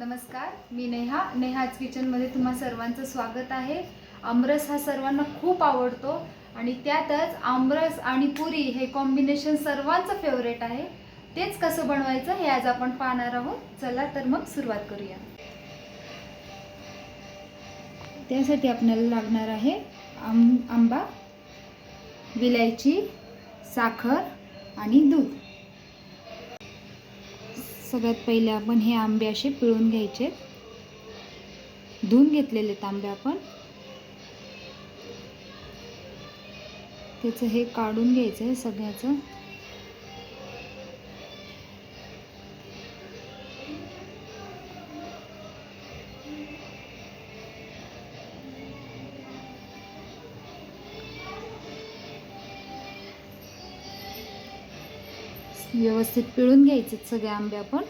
नमस्कार मी नेहा. नेहाज किचनमध्ये तुम्हा सर्वांचं स्वागत आहे. आमरस हा सर्वांना खूप आवडतो आणि त्यातच आमरस आणि पुरी हे कॉम्बिनेशन सर्वांचं फेवरेट आहे. तेच कसं बनवायचं हे आज आपण पाहणार आहोत. चला तर मग सुरुवात करूया. त्यासाठी आपल्याला लागणार आहे आंबा विलायची साखर आणि दूध. सगळ्यात पहिले आपण हे आंबे असे पिळून घ्यायचे. धुवून घेतलेले तांबे आपण. त्याचं हे काढून घ्यायचं आहे सगळ्याचं. व्यवस्थित पिळून घ्यायचे सगळे आंबे आपण.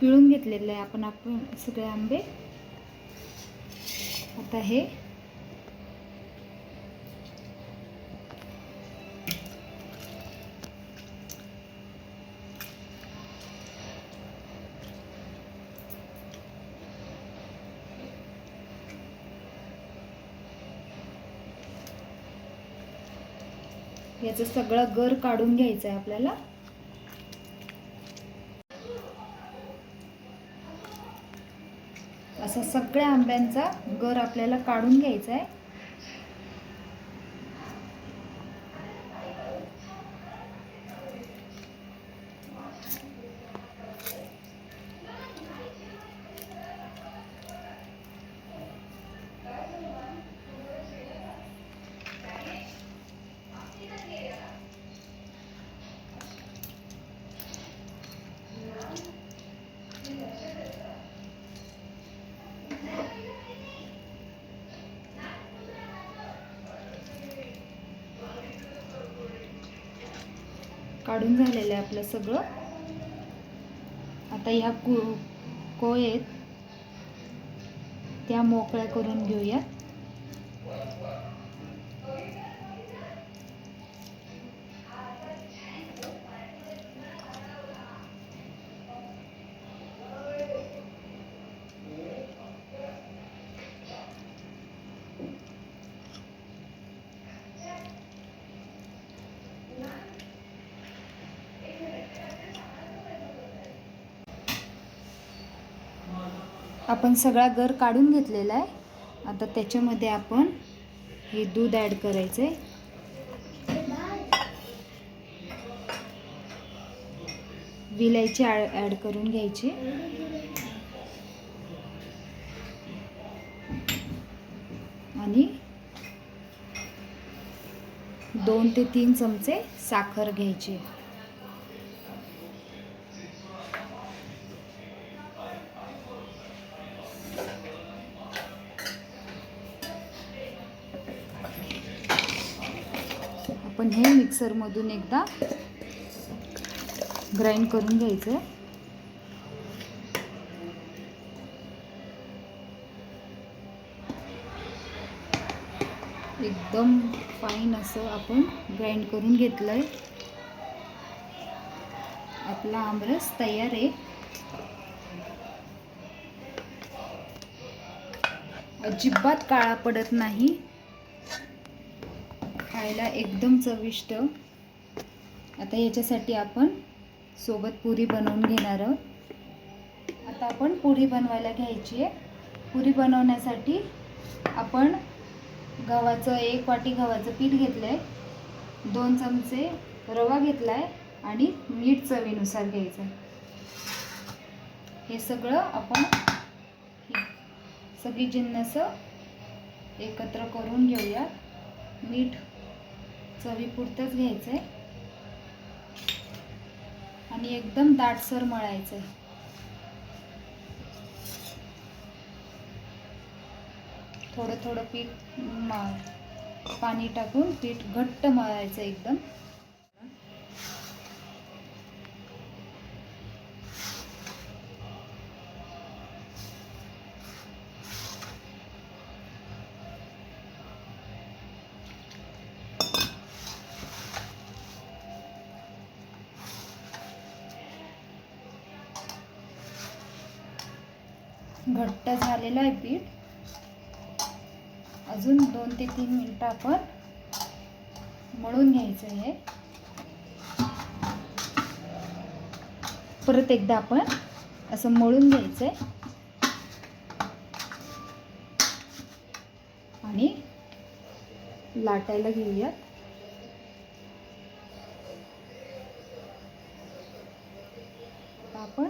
पिळून घेतलेले आहे आपण आपण सगळे आंबे. आता हे याचं सगळं गर काढून घ्यायचं आहे आपल्याला. असा सगळ्या आंब्यांचा गर आपल्याला काढून घ्यायचा आहे काढून झालेलं आहे आपलं सगळं. आता ह्या कु कोयेत आहेत त्या मोकळ्या करून घेऊयात. आपण सगळा गर काढून घेतलेला आहे. आता त्याच्यामध्ये आपण हे दूध ॲड करायचं आहे. विलायची ॲड करून घ्यायची. आणि दोन ते तीन चमचे साखर घ्यायची. आपण हे मिक्सरमधून एकदा ग्राइंड करून घ्यायचं आहे. एकदम फाईन असं आपण ग्राइंड करून घेतलं आहे आपला आमरस तयार आहे. अजिबात काळा पडत नाही. खायला एकदम चविष्ट. आता याच्यासाठी आपण सोबत पुरी बनवून घेणार आहोत. आता आपण पुरी बनवायला घ्यायची आहे. पुरी बनवण्यासाठी आपण गव्हाचं एक वाटी गव्हाचं पीठ घेतलं आहे दोन चमचे रवा घेतला आहे आणि मीठ चवीनुसार घ्यायचं आहे हे सगळं आपण सगळी जिन्नसं एकत्र करून घेऊया मीठ चवीपुरतंच घ्यायचं आहे. आणि एकदम दाटसर मळायचं आहे. थोडं थोडं पीठ पाणी टाकून पीठ घट्ट मळायचं एकदम. घट्ट झालेलं आहे पीठ. अजून दोन ते तीन मिनटं आपण मळून घ्यायचं आहे. परत एकदा आपण असं मळून घ्यायचं आहे आणि लाटायला घेऊयात. आपण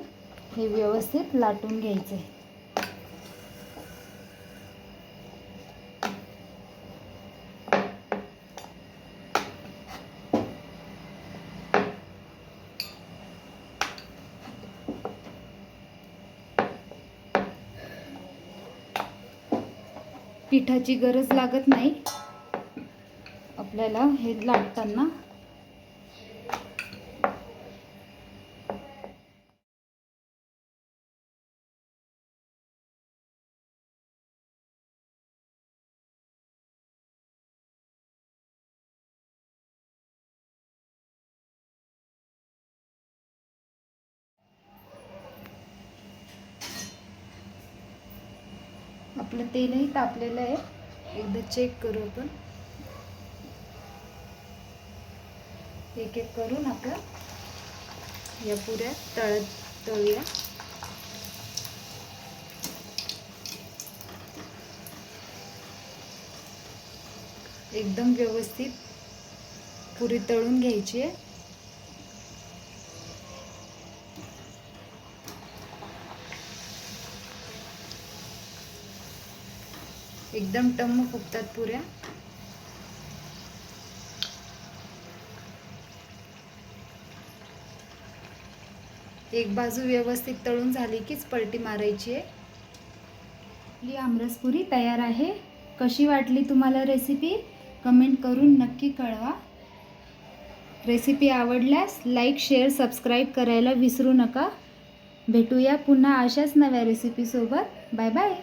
हे व्यवस्थित लाटून घ्यायचं आहे पिठाची गरज लागत नाही. आपल्याला हे लाटताना आपलं तेलही तापलेलं आहे. एकदा चेक करू आपण. एक एक करून आपण या पुऱ्या तळत तळूया. एकदम व्यवस्थित पुरी तळून घ्यायची आहे. एकदम टम्म फुगतात पुऱ्या. एक बाजू व्यवस्थित तळून झाली कीच पलटी मारायची आहे. आपली आमरसपुरी तयार आहे. कशी वाटली तुम्हाला रेसिपी कमेंट करून नक्की कळवा. रेसिपी आवडल्यास लाईक शेअर सबस्क्राईब करायला विसरू नका. भेटूया पुन्हा अशाच नव्या रेसिपीसोबत बाय बाय